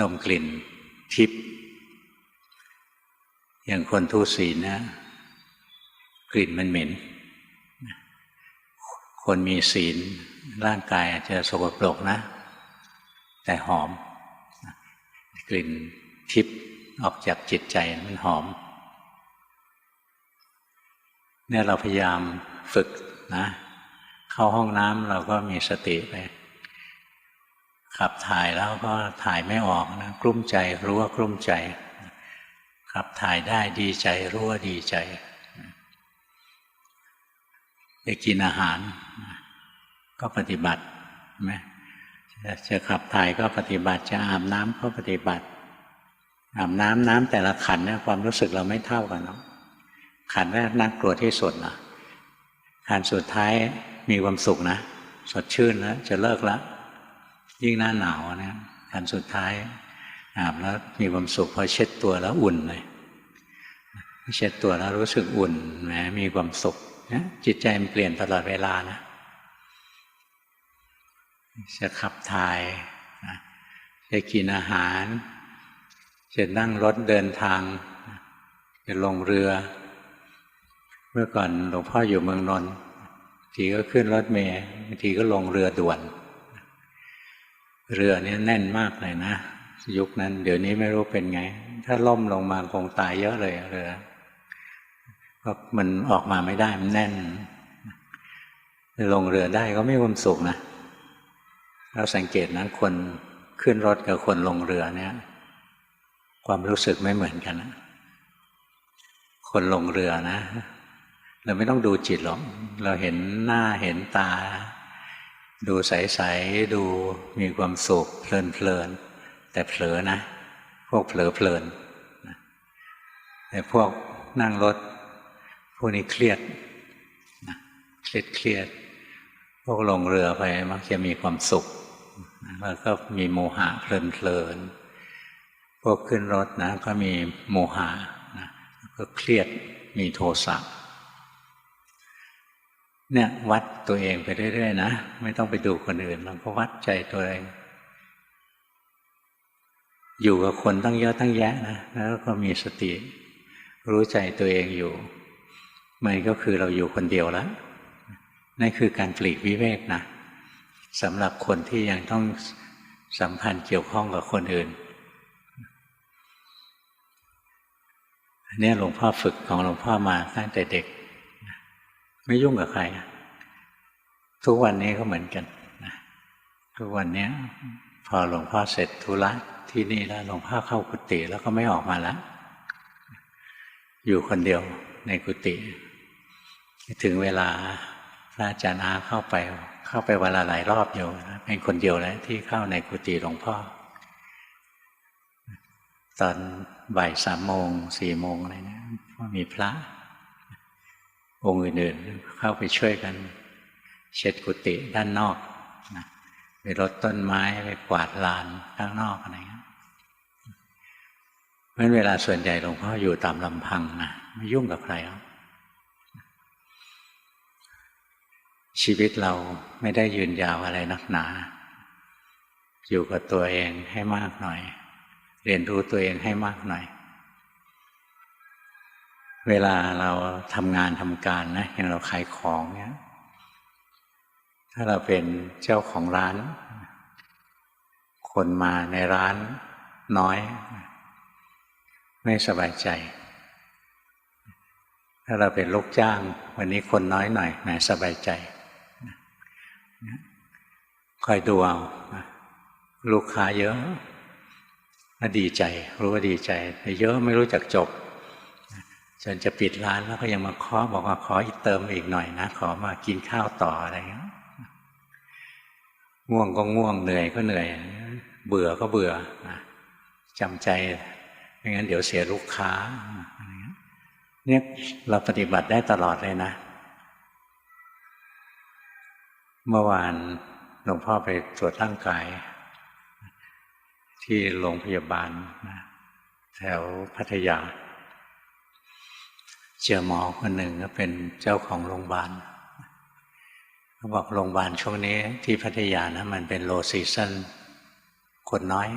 ดมกลิ่นทิพย์อย่างคนทุศีลนะ กลิ่นมันเหม็น คนมีศีลร่างกายอาจจะสกปรกนะ แต่หอม กลิ่นทิพย์ออกจากจิตใจมันหอม เนี่ยเราพยายามฝึกนะ เข้าห้องน้ำเราก็มีสติไป ขับถ่ายแล้วก็ถ่ายไม่ออกนะกลุ้มใจรู้ว่ากลุ้มใจ ขับถ่ายได้ดีใจรู้ว่าดีใจจะกินอาหาร ก็ปฏิบัติไหมจะขับถ่ายก็ปฏิบัติจะอาบน้ำก็ปฏิบัติ อาบน้ำน้ำแต่ละขันเนี่ยความรู้สึกเราไม่เท่ากันเนาะขันแรกน่ากลัวที่สุดนะขันสุดท้ายมีความสุขนะ สดชื่นแล้วจะเลิกแล้ว ยิ่งหน้าหนาวนะขันสุดท้ายอาบแล้วมีความสุขพอเช็ดตัวแล้วอุ่นเลยเช็ดตัวแล้วรู้สึกอุ่นแหมมีความสุขนะจิตใจมันเปลี่ยนตลอดเวลานะจะขับถ่ายจะกินอาหาร จะนั่งรถเดินทาง จะลงเรือ เมื่อก่อนหลวงพ่ออยู่เมืองนนท์ทีก็ขึ้นรถเมล์ทีก็ลงเรือด่วน เรือนี่แน่นมากเลยนะ ยุคนั้น เดี๋ยวนี้ไม่รู้เป็นไง ถ้าล่มลงมาคงตายเยอะเลยเรือเพราะมันออกมาไม่ได้มันแน่น ลงเรือได้ก็ไม่ความสุขนะ เราสังเกตนะคนขึ้นรถกับคนลงเรือเนี่ย ความรู้สึกไม่เหมือนกันนะคนลงเรือนะ เราไม่ต้องดูจิตหรอก เราเห็นหน้าเห็นตา ดูใสๆดูมีความสุขเพลินๆแต่เผลอนะ พวกเผลอเพลินแต่พวกนั่งรถ พวกนี้เครียดเครียดเครียด พวกลงเรือไปมักจะมีความสุขแล้วก็มีโมหะเพลินเพลินพวกขึ้นรถนะ ก็มีโมหะนะก็เครียดมีโทสะ เนี่ยวัดตัวเองไปเรื่อยๆนะไม่ต้องไปดูคนอื่นเราก็วัดใจตัวเอง อยู่กับคนตั้งเยอะตั้งแยะนะแล้วก็มีสติ รู้ใจตัวเองอยู่มันก็คือเราอยู่คนเดียวแล้วนั่นคือการปลีกวิเวกนะสำหรับคนที่ยังต้องสัมพันธ์เกี่ยวข้องกับคนอื่นเนี่ยหลวงพ่อฝึกของหลวงพ่อมาตั้งแต่เด็ก ไม่ยุ่งกับใคร ทุกวันนี้ก็เหมือนกันทุกวันนี้พอหลวงพ่อเสร็จธุระที่นี่แล้วหลวงพ่อเข้ากุฏิแล้วก็ไม่ออกมาแล้ว อยู่คนเดียวในกุฏิถึงเวลาพระอาจารย์อาเข้าไป เข้าไปวันละหลายรอบอยู่เป็นคนเดียวแล้วที่เข้าในกุฏิหลวงพ่อ ตอนบ่ายสามโมงสี่โมงอะไรเนี่ยมีพระ องค์อื่นๆ เข้าไปช่วยกัน เช็ดกุฏิด้านนอกนะไปรดต้นไม้ไปกวาดลานข้างนอกอะไรเงี้ยเพราะเวลาส่วนใหญ่หลวงพ่ออยู่ตามลำพังนะไม่ยุ่งกับใครครับชีวิตเราไม่ได้ยืนยาวอะไรนักหนา อยู่กับตัวเองให้มากหน่อย เรียนรู้ตัวเองให้มากหน่อย เวลาเราทำงานทำการนะอย่างเราขายของเนี่ยถ้าเราเป็นเจ้าของร้าน คนมาในร้านน้อย ไม่สบายใจ ถ้าเราเป็นลูกจ้าง วันนี้คนน้อยหน่อยแหมสบายใจคอยดูเอาลูกค้าเยอะก็ดีใจ รู้ว่าดีใจแต่เยอะไม่รู้จักจบ จนจะปิดร้านแล้วก็ยังมาเคาะบอกว่าขออีกเติมอีกหน่อยนะ ขอมากินข้าวต่ออะไรเงี้ยง่วงก็ง่วงเหนื่อยก็เหนื่อย เบื่อก็เบื่อจำใจไม่งั้นเดี๋ยวเสียลูกค้าเนี่ยเราปฏิบัติได้ตลอดเลยนะ เมื่อวานหลวงพ่อไปตรวจร่างกาย ที่โรงพยาบาลแถวพัทยา เจอหมอคนหนึ่งก็เป็นเจ้าของโรงพยาบาลเขาบอกโรงพยาบาลช่วงนี้ที่พัทยานะมันเป็นโลซีซันคนน้อย